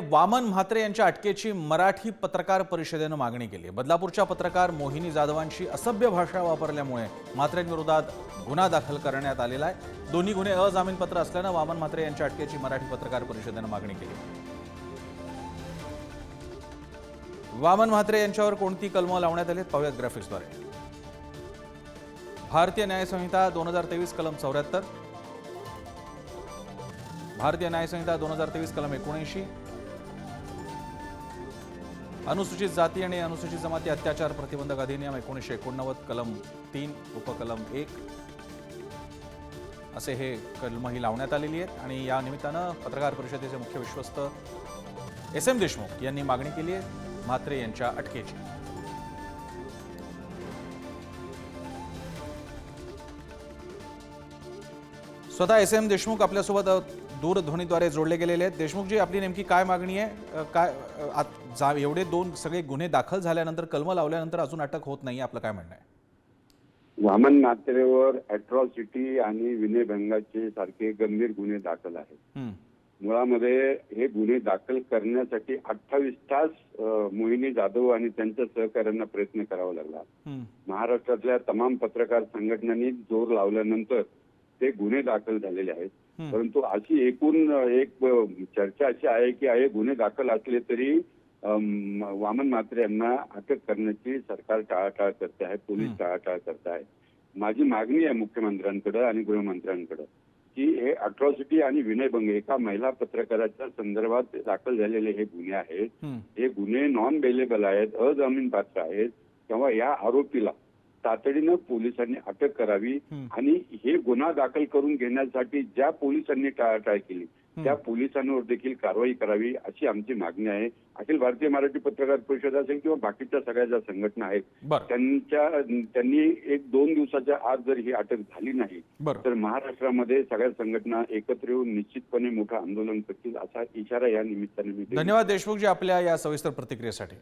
वामन म्हात्रे यांच्या अटकेची मराठी पत्रकार परिषदेनं मागणी केली. बदलापूरच्या पत्रकार मोहिनी जाधवांशी असभ्य भाषा वापरल्यामुळे म्हात्रेंविरोधात गुन्हा दाखल करण्यात आलेला आहे. दोन्ही गुन्हे अजामीनपत्र असल्यानं वामन म्हात्रे यांच्या अटकेची मराठी पत्रकार परिषदेनं मागणी केली. वामन म्हात्रे यांच्यावर कोणती कलमं लावण्यात आली आहेत? पाहूयात ग्राफिक्सद्वारे भारतीय न्याय संहिता दोन हजार तेवीस कलम चौऱ्याहत्तर. भारतीय न्यायसंहिता दोन हजार तेवीस कलम एकोणऐंशी. अनुसूचित जाती आणि अनुसूचित जमाती अत्याचार प्रतिबंधक अधिनियम एकोणीसशे एकोणनव्वद कलम तीन उपकलम एक. असे हे कलमही लावण्यात आलेली आहेत आणि या निमित्तानं पत्रकार परिषदेचे मुख्य विश्वस्त एस एम देशमुख यांनी मागणी केली आहे. म्हात्रे यांच्या अटकेची. स्वतः एस एम देशमुख आपल्यासोबत दूरध्वनीद्वारे जोडले गेलेले आहेत. देशमुखजी आपली नेमकी काय मागणी आहे? काय जा एवढे दोन सगळे गुन्हे दाखल झाल्यानंतर कलम लावल्यानंतर अजून अटक होत नाही आपलं काय म्हणणं आहे? वामन म्हात्रेवर अॅट्रॉसिटी आणि विनयभंगाचे सारखे गंभीर गुन्हे दाखल आहेत. मुळामध्ये हे गुन्हे दाखल करण्यासाठी अठ्ठावीस तास मोहिनी जाधव आणि त्यांच्या सहकाऱ्यांना प्रयत्न करावा लागला. महाराष्ट्रातल्या तमाम पत्रकार संघटनांनी जोर लावल्यानंतर ते गुन्हे दाखल झालेले आहेत. परंतु अशी एकूण एक चर्चा अशी आहे की हे गुन्हे दाखल असले तरी वामन म्हात्रे यांना अटक करण्याची सरकार टाळाटाळ करते आहे पोलीस. टाळाटाळ करत आहे. माझी मागणी आहे मुख्यमंत्र्यांकडे आणि गृहमंत्र्यांकडे की हे अट्रॉसिटी आणि विनयभंग एका महिला पत्रकाराच्या संदर्भात दाखल झालेले हे गुन्हे आहेत. हं, हे गुन्हे नॉन बेलेबल आहेत अजामीन पात्र आहेत. तेव्हा या आरोपीला तातडीनं पोलिसांनी अटक करावी. आणि हे गुन्हा दाखल करून घेण्यासाठी ज्या पोलिसांनी टाळाटाळ केली. त्या पोलिसांवर देखील कारवाई करावी अशी आमची मागणी आहे अखिल भारतीय मराठी पत्रकार परिषद असेल किंवा बाकीच्या सगळ्या ज्या संघटना आहेत त्यांच्या त्यांनी एक दोन दिवसाच्या आत जर ही अटक झाली नाही तर महाराष्ट्रामध्ये सगळ्या संघटना एकत्र येऊन निश्चितपणे मोठं आंदोलन करतील असा इशारा या निमित्ताने मी. धन्यवाद देशमुखजी आपल्या या सविस्तर प्रतिक्रियेसाठी